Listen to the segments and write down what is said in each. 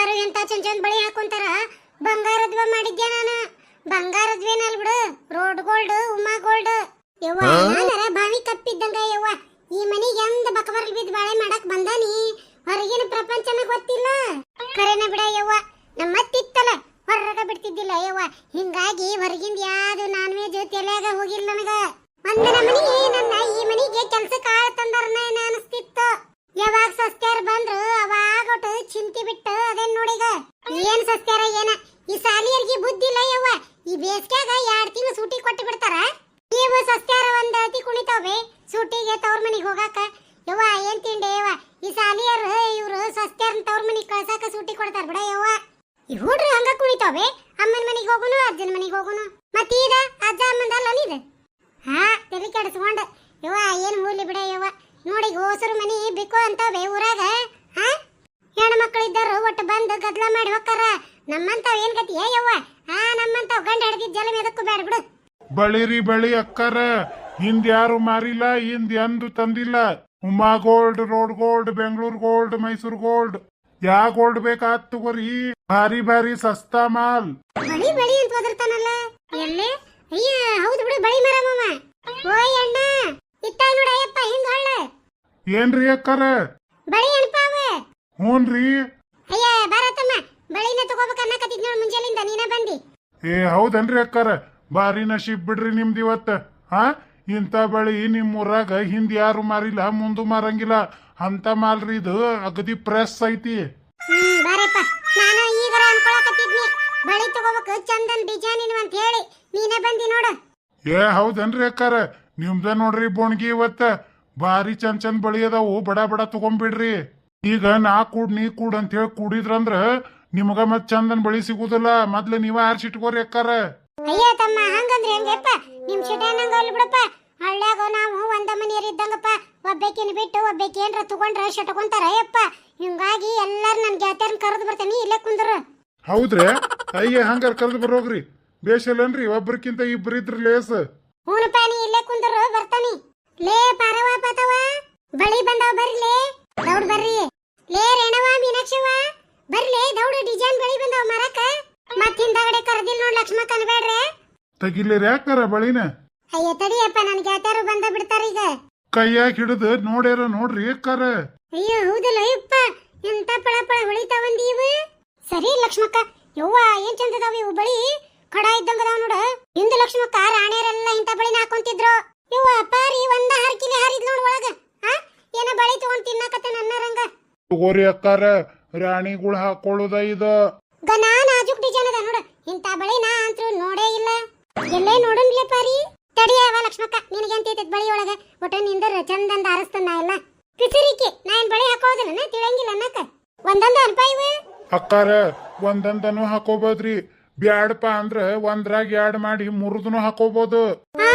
ಎಲ್ಲಾರು ಎಂತ ಚಂದ ಚಂದ ಬಳಿ ಹಾಕೊಂತಾರ? ಬಂಗಾರದ್ವ ಮಾಡಿದ್ದೆ ನಾನು? ಬಂಗಾರದ್ವೇನಲ್ ಬಿಡು? Road gold Uma gold. ಯವ್ವ ನಾನರ ಬಾವಿ ಕಪ್ಪಿದ್ದಂಗ ಯವ್ವ. ಈ ಮನಿಗೆ ಎಂದ ಬಕಬರ್ಲ್ ಬಿದ್ದು ಬಾಳೆ ಮಾಡಕ್ ಬಂದಾನಿ ಹೊರಗಿನ ಪ್ರಪಂಚನ ಗೊತ್ತಿಲ್ಲ? ಕರೆನ ಬಿಡ ಯವ್ವ. ನಮ್ಮ ಅತ್ತಿತ್ತಲ್ಲ ಹೊರಗ ಬಿಡ್ತಿದ್ದಿಲ್ಲ ಯವ್ವ. ಹಿಂಗಾಗಿ ಹೊರಗಿಂದ ಯಾವ್ದು ನಾನ್ ವೆಜ್ ತಲೆಯಾಗ ಹೋಗಿಲ್ಲ ನನಗ. ಒಂದ ಮನಿಗೆ ನನ್ನ ಈ ಮನಿಗೆ ಕೆಲ್ಸಕ್ಕೆ ಕಾಳ ತಂದರ್ನ ಅನಿಸ್ತಿತ್ತು? ಯಾವಾಗ ಸಸ್ತ್ಯಾರ ಬಂದ್ರು, ಅವಾಗ ಒಟ್ಟು ಚಿಂತಿ ಬಿಟ್ಟು ಅದೇನ್ ನೋಡಿಗ? ಏನ್ ಸಸ್ತ್ಯಾರ ಏನ? ಈ ಸಾಲಿಯರ್ಗಿ ಬುದ್ಧಿ ಇಲ್ಲ ಯವ್ವ. ಈ ಬೇಸಿಗೆಗ ಎರಡ್ ತಿಂಗಳು ಸೂಟಿ ಕೊಟ್ಟು ಬಿಡ್ತಾರ? ನೀವು ಸಸ್ತ್ಯಾರ ಒಂದ್ ಅತಿ ಕುಣಿತಾವೆ, ಸೂಟಿಗೆ ತವ್ರ ಮನಿಗೆ ಹೋಗಾಕ. ಯವ್ವ, ಏನ್ ತಿಂಡಿ ಯವ್ವ? ಈ ಸಾಲಿಯರ್, ಇವ್ರು ಸಸ್ತ್ಯಾರ ತವ್ರ ಮನಿಗೆ ಕಳ್ಸಾಕ ಸೂಟಿ ಕೊಡ್ತಾರ ಬಿಡ ಯವ್ವ. ಈ ಹುಡ್ರು ಹಂಗ ಕುಣಿತಾವೆ, ಅಮ್ಮನ ಮನಿಗೆ ಹೋಗುನು, ಅಜ್ಜನ ಮನಿಗೆ ಹೋಗುನು. ಮತ್ತೀಗ ಅಮ್ಮಂದಲ್ಲ ನೀದು ಹಾ ತಲೆ ಕೆಡಿಸ್ಕೊಂಡ ಯವ್ವ ಏನ್ ಮೂಲಿ ಬಿಡ ಯವ್ವ ನೋಡಿ ಹೋಸರು ಮನಿ ಬಿಕೋ ಅಂತಾವೆ ಊರಾಗ ಹಾ ಹೆಣ್ಣು ಮಕ್ಕಳು ಇದ್ದರು ಒಟ್ಟು ಬಂದು ಗದ್ಲ ಮಾಡಿ ಹೋಗ್ತಾರ ನಮ್ಮಂತಾವ್ ಏನ್ ಗತಿ ಏ ಯವ್ವ ಹಾ ನಮ್ಮಂತಾವ್ ಗಂಡ ಹಿಡ್ದಿದ್ ಜಲ ಮೇದಕ್ಕೂ ಬೇಡ ಬಿಡು ಬಳಿರಿ ಬಳಿ ಅಕ್ಕರ ಹಿಂದ್ ಯಾರು ಮಾರಿಲ್ಲ ಹಿಂದ್ ಎಂದು ತಂದಿಲ್ಲ. Uma gold road gold Bengaluru gold Mysuru gold ಯಾ ಗೋಲ್ಡ್ ಬೇಕಾತ್ ತಗೋರಿ ಭಾರಿ ಭಾರಿ ಸಸ್ತಾ ಮಾಲ್. ಬಳಿ ಬಳಿ ಅಂತ ಒದರ್ತಾನಲ್ಲ ಎಲ್ಲೇ? ಅಯ್ಯ ಹೌದು ಬಿಡು ಬಳಿ ಮರ ಮಾಮ. ಓಯ್ ಅಣ್ಣ ಇತ್ತ ನೋಡ ಅಯ್ಯಪ್ಪ ಹಿಂಗ ಹೊಳ್ಳ. ಏನ್ರಿ ಅಕ್ಕರ? ಬಳಿ ಅವ. ಹ್ಞೂನ್ರಿ ಅಯ್ಯ ಬಾರತಮ್ಮ ಬಳಿನ ತಗೋಬೇಕು ಅನ್ನಕತ್ತಿದ್ ನೋಡ್ ಮುಂಜಾಲಿಂದ ನೀನ ಬಂದಿ. ಏ ಹೌದನ್ರಿ ಅಕ್ಕರ? ಭಾರಿ ನಶೀಬ್ ಬಿಡ್ರಿ ನಿಮ್ದು ಇವತ್ತು. ಹಾ ಇಂಥ ಬಳಿ ನಿಮ್ಮ ಊರಾಗ ಹಿಂದೆ ಯಾರು ಮಾರಿಲ್ಲ ಮುಂದೆ ಮಾರಂಗಿಲ್ಲ. ಅಂತ ಮಾಲ್ರಿ ಇದು ಅಗದಿ ಪ್ರೆಸ್ ಐತಿ. ಹ್ಮ್ ಬಾರಪ್ಪ. ನಾನು ಈಗರ ಅನ್ಕೊಳಕತ್ತಿದ್ನಿ. ಬಳಿ ತಗೋಬೇಕು ಚಂದನ್ ಡಿಜೈನ್ ಅಂತ ಹೇಳಿ. ನೀನೇ ಬಂದಿ ನೋಡು. ಏ ಹೌದನ್ರಿ ಅಕ್ಕಾರ? ನಿಮ್ದ ನೋಡ್ರಿ ಬೋಣ್ಗಿ ಇವತ್ತ. ಭಾರಿ ಚಂದ್ ಚಂದ್ ಬಳಿ ಅದಾವು ಬಡ ಬಡ ತಗೊಂಬಿಡ್ರಿ. ಈಗ ನಾ ಕೂಡ್ ನೀ ಕೂಡ್ ಅಂತ ಹೇಳಿ ಕೂಡಿದ್ರಂದ್ರ ನಿಮಗ ಮತ್ ಚಂದನ್ ಬಳಿ ಸಿಗುದಿಲ್ಲ. ಮೊದ್ಲು ನೀವ ಆರ್ಸಿಟ್ಕೋರಿ ಅಕ್ಕಾರ. ಅಯ್ಯ ತಮ್ಮ ಹಂಗಂದ್ರೆ ಹೆಂಗಪ್ಪ? ನಿಮ್ ಶಿಟಾನಂಗ ಅಲ್ಲಿ ಬಿಡಪ್ಪ. ಹಳ್ಳ್ಯಾಗ ನಾವು ಒಂದ ಮನೆಯರ್ ಇದ್ದಂಗಪ್ಪ. ಒಬ್ಬಾಕಿನ ಬಿಟ್ಟು ಒಬ್ಬಾಕಿ ಏನ್ರ ತಗೊಂಡ್ರ ಶಟಕೊಂತಾರ ಅಯ್ಯಪ್ಪ. ಹಿಂಗಾಗಿ ಎಲ್ಲಾರು ನನ್ ಗೆಳತಿಯರ್ನ ಕರೆದು ಬರ್ತೇನೆ ಇಲ್ಲೇ ಕುಂದ್ರ. ಹೌದ್ರಿ? ಅಯ್ಯ ಹಂಗಾರ ಕರೆದು ಬರೋಗ್ರಿ ಬೇಷಲ್ಲನ್ರಿ ಒಬ್ರಕ್ಕಿಂತ ಇಬ್ರು ಇದ್ರ ಲೇಸ್. ಹೂನಪ್ಪ ನೀ ಇಲ್ಲೇ ಕುಂದ್ರ ಬರ್ತಾನಿ ಲೇ ಪಾರವ ಪಾತವ ಬಳಿ ಬಂದಾವ ಬರ್ಲಿ. ದೌಡ್ ಬರ್ರಿ. ಲೇ ರೇಣವ ಮೀನಾಕ್ಷವ ಬರ್ಲಿ ದೌಡ್ ಡಿಸೈನ್ ಬಳಿ ಬಂದಾವ ಮರಕ ಮತ್ ಹಿಂದಗಡೆ ಕರೆದಿಲ್ಲ ನೋಡ್ ಲಕ್ಷ್ಮ ಕನ್ಬೇಡ್ರೆ ತೆಗಿಲಿರಿ ಯಾಕಾರ ಬಳಿನ? ಅಯ್ಯ ತಡಿಯಪ್ಪ ನನ್ ಗೆಳತಿಯರು ಬಂದ ಬಿಡ್ತಾರ ಈಗ. ಕೈಯಾಗ ಹಿಡಿದು ನೋಡ್ಯಾರ ನೋಡ್ರಿ ಅಕ್ಕಾರ ಅಯ್ಯೋ ಹೌದಲ್ಲ ಅಯ್ಯಪ್ಪ. ಎಂತ ಪಳ ಪಳ ಸರಿ ಲಕ್ಷ್ಮಕ್ಕ. ಯವ್ವ ಏನ್ ಚಂದದಾವ ಇವು ಬಳಿ? ಕಡ ಇದ್ದಂಗ ಅದಾವ ನೋಡ. ಹಿಂದ ಲಕ್ಷ್ಮಕ್ಕ ರಾಣಿಯರೆಲ್ಲ ಇಂತ ಬಳಿನ ಹಾಕೊಂತಿದ್ರು. ಯವ್ವ ಪಾರಿ ಒಂದ ಹರ್ಕಿಲಿ ಹಾರಿದ್ ನೋಡ್ ಒಳಗ. ಆ? ಏನ ಬಳಿ ತಗೊಂಡ್ ತಿನ್ನಕತ್ತ ನನ್ನ ರಂಗ ತಗೋರಿ ಅಕ್ಕಾರ ರಾಣಿಗಳು ಹಾಕೊಳ್ಳೋದ ಇದು. ಗನ ನಾಜುಕ್ ಡಿಸೈನ್ ಅದ ನೋಡ. ಇಂತ ಬಳಿ ನಾ ಅಂತೂ ನೋಡೇ ಇಲ್ಲ. ಎಲ್ಲೇ ನೋಡನ್ಲೇ ಪಾರಿ. ತಡಿಯವ ಲಕ್ಷ್ಮಕ್ಕ ನಿನಗೆ ಅಂತ ಬಳಿ ಒಳಗ? ಒಟ್ಟ ನಿಂದರ ಚಂದಂದ ಅರಸ್ತನ ನಾ ಎಲ್ಲ. ಕಿಸಿರಿಕೆ ನಾ ಏನ್ ಬಳಿ ಹಾಕೋದಿಲ್ಲ ತಿಳಂಗಿಲ್ಲ ಅನ್ನಕ ಒಂದೊಂದು ಅನ್ಪ ಇವ? ಅಕ್ಕಾರ ಒಂದೊಂದನು ಹಾಕೋಬೋದ್ರಿ. ಬ್ಯಾಡಪ್ಪ ಅಂದ್ರ ಒಂದ್ರಾಗ ಎರಡ್ ಮಾಡಿ ಮುರಿದನು ಹಾಕೋಬಹುದು ಹಾ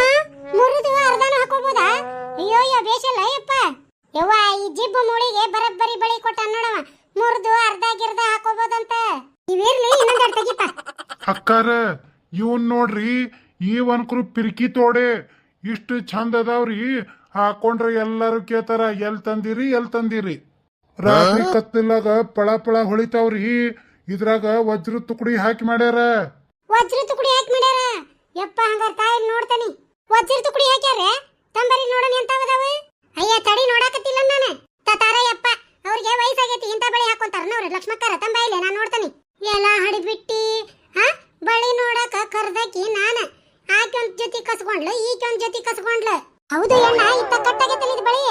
ಮುರಿದು ಅರ್ಧನು ಹಾಕೋಬೋದಾ? ಅಯ್ಯೋ ಅಯ್ಯೋ ಬೇಷಲ್ಲ ಅಯ್ಯಪ್ಪ. ಯವ್ವ ಈ ಜಿಬ್ಬು ಮೂಳಿಗೆ ಬರಬ್ಬರಿ ಬಳಿ ಕೊಟ್ಟ ನೋಡವ ಮುರಿದು ಅರ್ಧ ಗಿರ್ದ ಹಾಕೋಬೋದಂತ. ಇವಿರ್ಲಿ ಇನ್ನೊಂದೆರಡು ತೆಗಿಪ ಅಕ್ಕಾರ ಇವನ್ ನೋಡ್ರಿ ಈ ಒನ್ಕರು ಪಿರ್ಕಿ ತೋಡೆ. ಇಷ್ಟು ಚಂದ ಅದಾವ್ರಿ. ಹಾಕೊಂಡ್ರೆ ಎಲ್ಲಾರು ಕೇಳ್ತಾರ ಎಲ್ ತಂದಿರಿ ಎಲ್ ತಂದಿರಿ? ರಾತ್ರಿ ಕತ್ತಲಾಗ ಪಳ ಪಳ ಹೊಳಿತಾವ್ರಿ. ಇದ್ರಾಗ ವಜ್ರ ತುಕಡಿ ಹಾಕಿ ಮಾಡ್ಯಾರ. ವಜ್ರ ತುಕಡಿ ಹಾಕಿ ಮಾಡ್ಯಾರ? ಯಪ್ಪ ಹಂಗಾರ ತಾಯಿ ನೋಡ್ತಾನಿ. ವಜ್ರ ತುಕಡಿ ಹಾಕ್ಯಾರ? ತಂಬರಿ ನೋಡೋಣ ಅದಾವ? ಅಯ್ಯ ತಡಿ ನೋಡಾಕತ್ತಿಲ್ಲ ನಾನು. ತತಾರ ಯಪ್ಪ. ಅವ್ರಿಗೆ ವಯಸ್ಸಾಗೈತಿ ಇಂತ ಬಳಿ ಹಾಕೊಂತಾರ. ನೋಡ್ರಿ ಲಕ್ಷ್ಮಕ್ಕರ ತಂಬಾಯಿಲೆ ನಾನು ನೋಡ್ತಾನಿ. ಎಲ್ಲ ಹಡಿಬಿಟ್ಟಿ ಹಾ? ಬಳಿ ನೋಡಕ ಕರ್ದಕಿ ನಾನ. ಆ ಒಂದ್ ಜೊತೆ ಕಸ್ಕೊಂಡ್ಲು ಈ ಒಂದ್ ಜೊತೆ ಕಸ್ಕೊಂಡ್ಲು. ಹೌದು ಅಣ್ಣ ಇತ್ತ ಕಟ್ಟಾಗೈತಲ್ಲ ಇದು ಬಳಿ?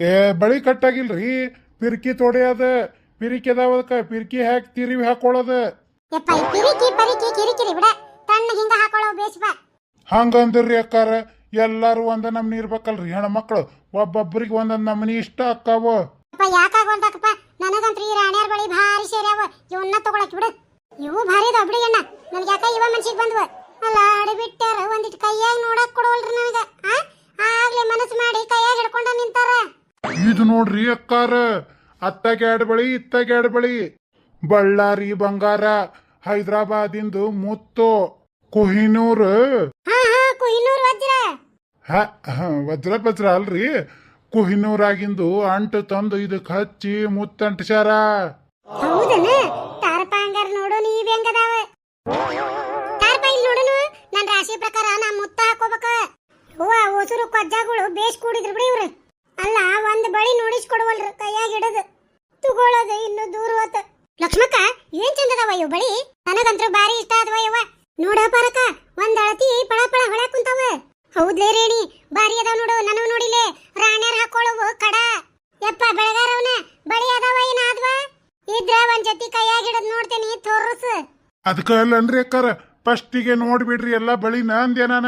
ಏ ಬಳಿ ಕಟ್ಟಾಗಿಲ್ರಿ. ಪಿರ್ಕಿ ತೊಡೆಯದ ಪಿರಿಕಿ ಅದಾವದಕ್ಕ ಪಿರ್ಕಿ ಹಾಕಿ ತಿರಿವಿ ಹಾಕೊಳ್ಳೋದ ಯಪ್ಪ ಈ ಪಿರಿಕಿ ಪರಿಕಿ ಕಿರಿಕಿರಿ ಬಿಡ. ತಣ್ಣ ಹಿಂಗ ಹಾಕೊಳ್ಳೋ ಬೇಸ್ ಬಾ. ಹಂಗಂದ್ರಿ ಅಕ್ಕಾರ. ಎಲ್ಲಾರು ಒಂದ ನಮ್ನಿ ಇರ್ಬೇಕಲ್ರಿ ಹೆಣ್ಮಕ್ಳು ಒಬ್ಬೊಬ್ರಿಗೆ ಒಂದೊಂದ್ ನಮ್ನಿ ಇಷ್ಟ ಅಕ್ಕಾವ. ಅಪ್ಪ ಯಾಕಾಗೋಲ್ದಕ್ಕಪ್ಪ ನನಗಂತ್ರ ಈ ರಾಣ್ಯಾರ ಬಳಿ ಭಾರಿ ಸೇರ್ಯಾವ ಇವನ್ನ ತಗೊಳಕ್ ಬಿಡು. ಇವು ಭಾರಿ ದೊಡ್ಡ ಬಿಡಿ ಅಣ್ಣ. ನನಗೆ ಯಾಕ ಇವ ಮನ್ಸಿಗೆ ಬಂದ್ವ. ಅಲ್ಲ ಅಡಬಿಟ್ಟಾರ ಒಂದಿಟ್ ಕೈಯಾಗ ನೋಡಕ್ ಕೊಡವಲ್ರಿ ನನಗೆ. ಆ? ಆಗ್ಲೇ ಮನಸ್ಸು ಮಾಡಿ ಕೈಯಾಗ ಹಿಡ್ಕೊಂಡ ನಿಂತಾರ. ಇದು ನೋಡ್ರಿ ಅಕ್ಕಾರ. ಅತ್ತಾಗ ಎರಡ್ ಬಳಿ ಇತ್ತಾಗ ಎರಡ್ ಬಳಿ. ಬಳ್ಳಾರಿ ಬಂಗಾರ ಹೈದ್ರಾಬಾದಿಂದು ಮುತ್ತು. ಕೊಹಿನೂರ್. ಹಾ ಹಾ ಕೊಹಿನೂರ್ ವಜ್ರ. ಹ ಹ, ವಜ್ರ ಅಲ್ರಿ ಅಲ್ರಿ. ಕೊಹಿನೂರಾಗಿಂದು ಅಂಟು ತಂದು ಇದಕ್ಕೆ ಹಚ್ಚಿ ಮುತ್ತಂಟ್ಸ್ಯಾರ. ಹೌದನ? ನೋಡಪ್ಪ ನೋಡು, ನೀವ್ ಹೆಂಗದಾವ? ಕಾರ್ಪ ಇಲ್ಲಿ ನೋಡುನು ನನ್ನ ರಾಶಿ ಪ್ರಕಾರ ನಾ ಮುತ್ತ ಹಾಕೋಬೇಕು. ಹೂವ, ಉಸುರು, ಕೊಜ್ಜಾಗಳು ಬೇಸ್ ಕೂಡಿದ್ರು ಬಿಡಿ ಇವ್ರು. ಅಲ್ಲ, ಒಂದ್ ಬಳಿ ನೋಡಿಸ್ಕೊಡುವಲ್ರು, ಕೈಯಾಗ ಇಡದು ತಗೊಳ್ಳೋದು ಇನ್ನು ದೂರ ಹೋತ. ಲಕ್ಷ್ಮಕ್ಕ, ಏನ್ ಚಂದದವ ಇವ್ ಬಳಿ? ನನಗಂತೂ ಬಾರಿ ಇಷ್ಟ ಆದವ ಯವ್ವ ನೋಡ ಪಾರಕ, ಒಂದ್ ಅಳತಿ ಪಳ ಪಳ ಹೊಳ ಕುಂತಾವ. ಹೌದ್ಲೇ ರೇಣಿ ಬಾರಿ ಅದಾವ ನೋಡು, ನನಗ್ ನೋಡಿಲೆ. ರಾಣ್ಯರ್ ಹಾಕೊಳ್ಳವು ಕಡ. ಯಪ್ಪ, ಬೆಳಗಾರವನ, ಬಳಿ ಅದಾವ ಏನಾದ್ವಾ ಇದ್ರ ಒಂದ್ ಜೊತೆ ಕೈಯಾಗ ಹಿಡದ್ ನೋಡ್ತೇನಿ ತೋರ್ಸು. ಅದಕ್ಕ ಅಲ್ಲನ್ರಿ ಅಕ್ಕಾರ ಫಸ್ಟಿಗೆ ನೋಡ್ಬಿಡ್ರಿ ಎಲ್ಲ ಬಳಿನ ಅಂದ್ಯ ನಾನ.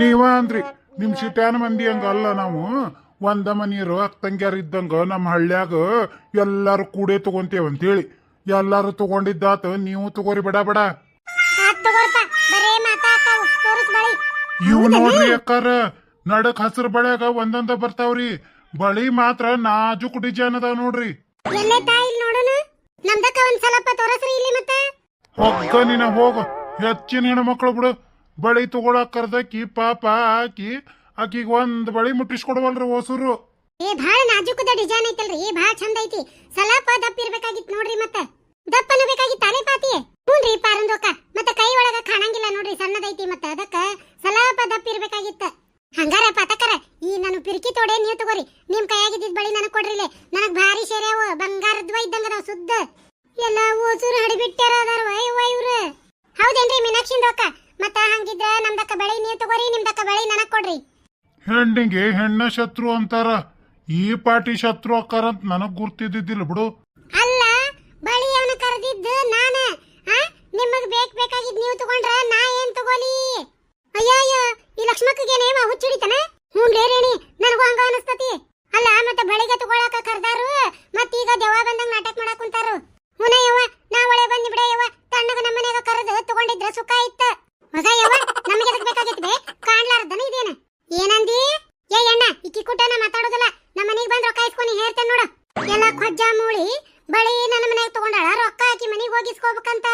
ನೀವ ಅಂದ್ರಿ ನಿಮ್ ಸಿಟ್ಯಾನ ಮಂದಿ ಹಂಗ ಅಲ್ಲ ನಾವು. ಒಂದ ಮನೀರು ಅಕ್ಕಂಗ್ಯಾರ ಇದ್ದಂಗ ನಮ್ಮ ಹಳ್ಳ್ಯಾಗ ಎಲ್ಲಾರು ಕೂಡೇ ತಗೊಂತೇವ್ ಅಂತೇಳಿ. ಎಲ್ಲಾರು ತಗೊಂಡಿದ್ದಾತ ನೀವು ತಗೋರಿ ಬಡ ಬಡ. ಇವ್ ನೋಡ್ರಿ ಅಕ್ಕಾರ ನಡಕ್ ಹಸ್ರ ಬಳ್ಯಾಗ ಒಂದೊಂದ ಬರ್ತಾವ್ರಿ. ಬಳಿ ಮಾತ್ರ ನಾಜುಕ್ ಡಿಜೈನ್ ಅದಾವ ನೋಡ್ರಿ. ನೋಡೋಣ ನಮ್ದಕ್ಕ ಒಂದ್ ಸಲಪ್ಪ ತೋರಸ್ರಿ ಇಲ್ಲಿ ಮತ್ತೆ. ಹೋಗ ನೀನ ಹೋಗ ಹೆಚ್ಚಿನ ಹೆಣ್ಮಕ್ಳು ಬಿಡು. ಬಳಿ ತಗೊಳಕ್ ಕರ್ದಕ್ಕಿ ಪಾಪ ಹಾಕಿ ಆಕಿಗ್ ಒಂದ್ ಬಳಿ ಮುಟ್ಟಿಸ್ಕೊಡವಲ್ರಿ ಹೊಸರು. ಏ ಭಾಳ ನಾಜೂಕದ ಡಿಸೈನ್ ಐತಲ್ರಿ ಭಾಳ ಚಂದ ಐತಿ. ಸಲಪ ದಪ್ಪ ಇರ್ಬೇಕಾಗಿತ್ ನೋಡ್ರಿ ಮತ್ತ. ದಪ್ಪನ ಬೇಕಾಗಿತ್ತು ತಾನೇ ಪಾತಿ. ಹ್ಞೂನ್ರಿ ಪಾರಂದೋಕ ಮತ್ತ ಕೈ ಒಳಗ ಕಾಣಂಗಿಲ್ಲ ನೋಡ್ರಿ ಸಣ್ಣದೈತಿ ಮತ್ತ. ಅದಕ್ಕ ಸಲಪ ದಪ್ಪ ಇರ್ಬೇಕಾಗಿತ್ತ. ಹಂಗಾರ ನಾನು ಪಿರ್ಕಿ ತೋಡೆ ನೀವು ತಗೋರಿ. ನಿಮ್ ಕೈಯಾಗಿದ್ದ ಬಳಿ ನನಗ್ ಕೊಡ್ರಿಲೆ ನನಗ್ ಭಾರಿ ಸೇರ್ಯಾವ ಬಂಗಾರದ್ವ ಇದ್ದಂಗದಾವ್ ಸುದ್ದ. ಎಲ್ಲ ಓಸೂರು ಹಡಿಬಿಟ್ಟಾರ ಅದಾರ ವೈ ಇವ್ರು. ಹೌದೇನ್ರಿ ಮೀನಾಕ್ಷಿಂದೋಕ ಮತ್ತ ಹಂಗಿದ್ರ ನಮ್ದಕ್ಕ ಬಳಿ ನೀವು ತಗೋರಿ ನಿಮ್ದಕ್ಕ ಬಳಿ ನನಗ್ ಕೊಡ್ರಿ. ಹೆಣ್ಣಿಗೆ ಹೆಣ್ಣ ಶತ್ರು ಅಂತಾರ. ಈ ಪಾಟಿ ಶತ್ರು ಅಕ್ಕಾರಂತ ನನಗ್ ಗುರ್ತಿದ್ದಿದ್ದಿಲ್ಲ ಬಿಡು. ಅಲ್ಲ ಬಳಿ ಅವನ ಕರೆದಿದ್ದ ನಾನ. ನಿಮಗ್ ಬೇಕ್ ಬೇಕಾಗಿದ್ ನೀವು ತಗೊಂಡ್ರ ನಾ ಏನ್ ತಗೋಲಿ? ಅಯ್ಯಯ್ಯ ಈ ಲಕ್ಷ್ಮಕ್ಕಗೆ ನೇಮ ಹುಚ್ಚಿಡಿತಾನ? ಹ್ಞೂ ರೇಣಿ, ನನಗೂ ಹಂಗ ಅನಸ್ತತಿ. ಅಲ್ಲ, ಮತ್ತೆ ಬಳಿಗೆ ತಗೊಳಕ ಕರ್ದಾರು, ಮತ್ತೆ ಈಗ ದೆವ್ವ ಬಂದಂಗ ನಾಟಕ ಮಾಡಕ್ ಕುಂತಾರು. ಹುನ ಯವ್ವ, ನಾ ಒಳೆ ಬಂದಿ ಬಿಡ ಯವ್ವ. ತಣ್ಣಗ ನಮ್ಮನೆಗ ಕರೆದು ತಗೊಂಡಿದ್ರ ಸುಖ ಇತ್ತ. ಹೊಸ ಯವ್ವ, ನಮಗೆ ಅದಕ್ಕೆ ಬೇಕಾಗಿತ್ತು ಕಾಣ್ಲಾರ್ದನ ಇದೇನ? ಏನಂದಿ? ಏ ಅಣ್ಣ ಇಕ್ಕಿ ಕೂಟನ ಮಾತಾಡೋದಲ್ಲ. ನಮ್ಮ ಮನೆಗೆ ಬಂದ್ ರೊಕ್ಕ ಇಸ್ಕೊನಿ ನೋಡು. ಎಲ್ಲ ಕೊಜ್ಜ ಮೂಳಿ, ಬಳಿ ನನ್ನ ಮನೆಗೆ ತಗೊಂಡಾಳ, ರೊಕ್ಕ ಹಾಕಿ ಮನೆಗೆ ಹೋಗಿಸ್ಕೋಬೇಕಂತ.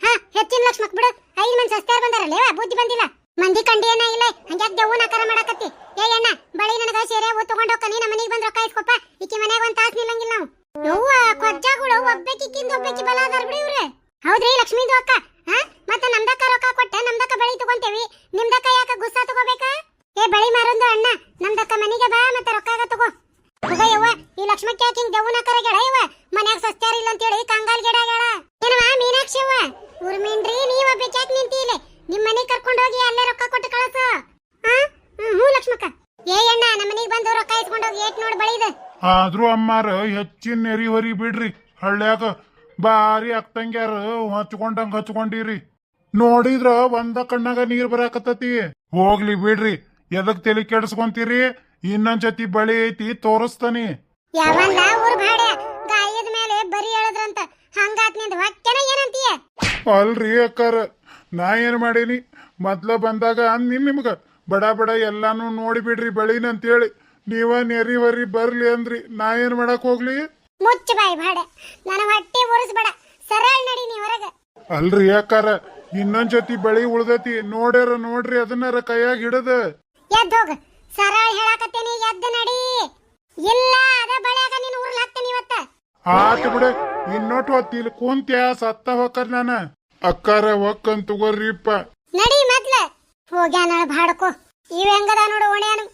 ಹಾ, ಹೆಚ್ಚಿನ ಲಕ್ಷ್ಮಕ್ ಬಿಡು ಐದ್ ಮಂದಿ ಸಸ್ತ್ಯಾರ ಬಂದಾರಲ್ಲೇವ ಬುದ್ಧಿ ಬಂದಿಲ್ಲ ಮಂದಿ ಕಂಡಿ ಏನ ಇಲ್ಲ ಹಂಗ್ಯಾಕ್ ದೆವ್ವ ನಕಾರ ಮಾಡಕತ್ತಿ ಏ ಅಣ್ಣ ಬಳಿ ನನಗ ಸೇರೆ ಓ ತಗೊಂಡ್ ಹೋಗ್ತಾನಿ ನಮ್ಮ ಮನೆಗೆ ಬಂದ್ ರೊಕ್ಕ ಇಸ್ಕೊಪ್ಪ ಈಕಿ ಮನೆಗೆ ಒಂದ್ ತಾಸ್ ನಿಲ್ಲಂಗಿಲ್ಲ ನಾವು ಯವ್ವ ಕೊಜ್ಜಗಳು ಒಬ್ಬಾಕಿಕ್ಕಿಂದ ಒಬ್ಬಾಕಿ ಬಲ ಅದಾರ ಬಿಡಿ ಇವ್ರೆ ಹೌದ್ರಿ ಲಕ್ಷ್ಮೀದು ಅಕ್ಕ ಹಾ ಮತ್ತೆ ನಮ್ದಕ್ಕ ರೊಕ್ಕ ಕೊಟ್ಟ ನಮ್ದಕ್ಕ ಬಳಿ ತಗೊಂತೇವಿ ನಿಮ್ದಕ್ಕ ಯಾಕ ಗುಸ್ಸಾ ತಗೋಬೇಕಾ ಏ ಅಣ್ಣ ನಮ್ದಕ್ಕ ಮನೆಗೆ ಬಾ ಮತ್ತೆ ರೊಕ್ಕ ತಗೋ. ಹೋಗಯ್ಯವ್ವ ಈ ಲಕ್ಷ್ಮಕ್ಕ ಯಾಕೆ ಹಿಂಗ್ ದೆವ್ವನ ಕರೆ ಯವ್ವ ಮನ್ಯಾಗ ಸಸ್ತ್ಯಾರ ಇಲ್ಲ ಅಂತೇಳಿ ಕಂಗಾಲ್ ಗಿಡ ಆಗ್ಯಾಳ ಏನವ, ಮೀನಾಕ್ಷಿ ಅವ್ವ? ಉರ್ಮೀನ್ರಿ ನೀವ್ ಒಬ್ಬಕ್ಕೆ ನಿಂತಿ ಇಲ್ಲಿ ನಿಮ್ ಮನೆ ಕರ್ಕೊಂಡು ಹೋಗಿ ಅಲ್ಲೇ ರೊಕ್ಕ ಕೊಟ್ಟು ಕಳಸ. ಹ್ಞೂ ಲಕ್ಷ್ಮಕ್ಕ. ಏ ಅಣ್ಣ ನಮ್ಮ ಮನೆಗ್ ಬಂದು ರೊಕ್ಕ ಇಸ್ಕೊಂಡ್ ಹೋಗಿ ಏಟ್ ನೋಡ್ ಬಳಿದ. ಆದ್ರೂ ಅಮ್ಮಾರ ಹೆಚ್ಚಿನ ನೆರಿ ಹೊರಿ ಬಿಡ್ರಿ. ಹಳ್ಳ್ಯಾಗ ಬಾರಿ ಅಕ್ತಂಗ್ಯಾರ ಹಚ್ಕೊಂಡಂಗ ಹಚ್ಕೊಂಡಿರಿ. ನೋಡಿದ್ರ ಒಂದ ಕಣ್ಣಾಗ ನೀರ್ ಬರಾಕತ್ತತಿ. ಹೋಗ್ಲಿ ಬಿಡ್ರಿ. ಎದಕ್ ತಲೆ ಕೆಡಿಸ್ಕೊಂತೀರಿ? ಇನ್ನೊಂದ್ ಜೊತೆ ಬಳಿ ಐತಿ ತೋರಿಸ್ತಾನಿ. ಯಾವಂದ ಊರ್ ಭಾಡೆ ಗಾಯದ ಮೇಲೆ ಬರಿ ಹೇಳದ್ರಂತ. ಹಂಗಾತ್ನಿಂದ ಹೊಟ್ಟೆನ ಏನಂತೀಯ? ಅಲ್ರಿ ಅಕ್ಕಾರ ನಾ ಏನ್ ಮಾಡೀನಿ? ಮೊದ್ಲ ಬಂದಾಗ ಅಂದಿನ್ ನಿಮ್ಗ ಬಡ ಬಡ ಎಲ್ಲಾನು ನೋಡಿಬಿಡ್ರಿ ಬಿಡ್ರಿ ಬಳಿನ ಅಂತೇಳಿ. ನೀವ ನೆರಿ ಬರ್ರಿ ಬರ್ಲಿ ಅಂದ್ರಿ ನಾ ಏನ್ ಮಾಡಕ್ ಹೋಗ್ಲಿ? ಮುಚ್ಚ ಬಾಯಿ ಭಾಡೆ ನನ್ನ ಹೊಟ್ಟೆ ಉರಿಸ್ಬೇಡ. ಸರಳ ನಡಿ ನೀ ಹೊರಗ. ಅಲ್ರಿ ಅಕ್ಕಾರ ಇನ್ನೊಂದ್ ಜೊತೆ ಬಳಿ ಉಳ್ದೈತಿ. ನೋಡ್ಯಾರ ನೋಡ್ರಿ ಅದನ್ನಾರ ಕೈಯಾಗ ಹಿಡದ. ಎದ್ದು ಹೋಗ ಸರಳ ಹೇಳಾಕತ್ತೇನಿ ಎದ್ದ ನಡಿ. ಇಲ್ಲ ಅದ ಬಳ್ಯಾಗ ನೀನು ಉರ್ಲ್ ಹಾಕ್ತೇನಿ ಇವತ್ತ. ಆತು ಬಿಡು. ಇನ್ನೊಟ್ಟು ಹೊತ್ತು ಇಲ್ಲಿ ಕುಂತ್ಯ ಸತ್ತ ಹೋಕರ್ ನಾನ. ಅಕ್ಕಾರ ಹೊಕ್ಕನ್ ತಗೋರಿಪ್ಪ ನಡಿ ಮೊದ್ಲ. ಹೋಗ್ಯಾನಳ ಬಾಡ್ಕೋ ಇವ್ ಹೆಂಗದ ನೋಡು ಓಣ್ಯಾನು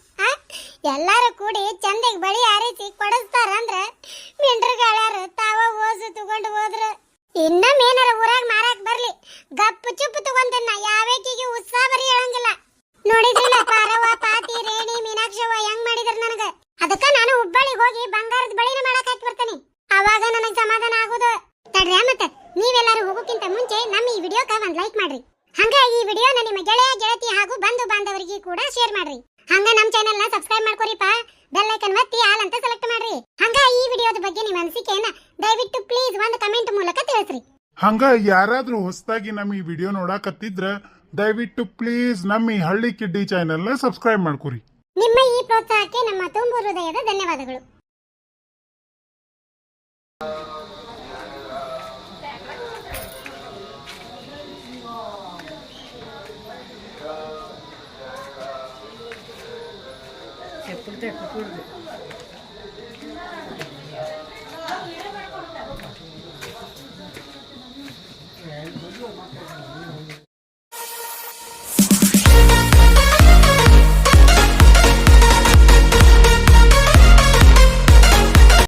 ಎಲ್ಲಾರು ಕೂಡಿ ಚಂದಗ್ ಬಳಿ ಆರಿಸಿ ಕೊಡಸ್ತಾರ ಅಂದ್ರ ಮಿಂಡ್ರಗಾಳ್ಯಾರ ತಾವ ಓಸು ತಗೊಂಡು ಹೋದ್ರ. ಇನ್ನೊಮ್ಮೆ ಏನಾರ ಊರಾಗ ಮಾರಾಕ್ ಬರ್ಲಿ. ಗಪ್ಪು ಚುಪ್ಪು ತಗೊಂಡನ್ನ ಯಾವೇಕಿಗೆ ಉತ್ಸಾಹ ಬರಿ ಹೇಳಂಗಿಲ್ಲ ನೋಡಿದ್ರಿಲ್ಲ ಪಾರವ್ವ ಪಾತಿ, ರೇಣಿ ಮೀನಾಕ್ಷವ್ವ ಹೆಂಗ್ ಮಾಡಿದ್ರ ನನಗ? ಅದಕ್ಕ ನಾನು ಹುಬ್ಬಳ್ಳಿಗೆ ಹೋಗಿ ಬಂಗಾರದ ಬಳಿನ ಮಾಡಕ್ ಹಾಕಿ ಬರ್ತೀನಿ. ಅವಾಗ ನನಗ್ ಸಮಾಧಾನ ಆಗೋದು. ತಡ್ರಿ ಮತ್ತೆ, ನೀವೆಲ್ಲರೂ ಹೋಗೋಕ್ಕಿಂತ ಮುಂಚೆ ನಮ್ಮ ಈ ವಿಡಿಯೋಕ ಒಂದ್ ಲೈಕ್ ಮಾಡ್ರಿ. ಹಂಗ ಈ ವಿಡಿಯೋನ ನಿಮ್ಮ ಗೆಳೆಯ, ಗೆಳತಿ ಹಾಗೂ ಬಂಧು ಬಾಂಧವರಿಗೆ ಕೂಡ ಶೇರ್ ಮಾಡ್ರಿ. ಹಂಗ ನಮ್ಮ ಚಾನೆಲ್ನ ಸಬ್ಸ್ಕ್ರೈಬ್ ಮಾಡ್ಕೊರಿಪ್ಪ ಬೆಲ್ ಐಕನ್ ಒತ್ತಿ ಆಲ್ ಅಂತ ಸೆಲೆಕ್ಟ್ ಮಾಡ್ರಿ. ಹಂಗ ಈ ವಿಡಿಯೋದ ಬಗ್ಗೆ ನಿಮ್ಮ ಅನಿಸಿಕೆಯನ್ನ ದಯವಿಟ್ಟು ಪ್ಲೀಸ್ ಒಂದು ಕಮೆಂಟ್ ಮೂಲಕ ತಿಳಿಸ್ರಿ. ಹಂಗ ಯಾರಾದ್ರೂ ಹೊಸದಾಗಿ ನಮ್ಮ ಈ ವಿಡಿಯೋ ನೋಡಾಕತ್ತಿದ್ರ ದಯವಿಟ್ಟು ಪ್ಲೀಸ್ ನಮ್ಮ ಈ ಹಳ್ಳಿ ಕಿಡ್ಡಿ ಚಾನೆಲ್ನ ಸಬ್ಸ್ಕ್ರೈಬ್ ಮಾಡ್ಕೊರಿ. ನಿಮ್ಮ ಈ ಪ್ರೋತ್ಸಾಹಕ್ಕೆ ನಮ್ಮ ತುಂಬು ಹೃದಯದ ಧನ್ಯವಾದಗಳು. ಎಪ್ಪತ್ತೇ ಕುಕ್ಕುಡ್ದು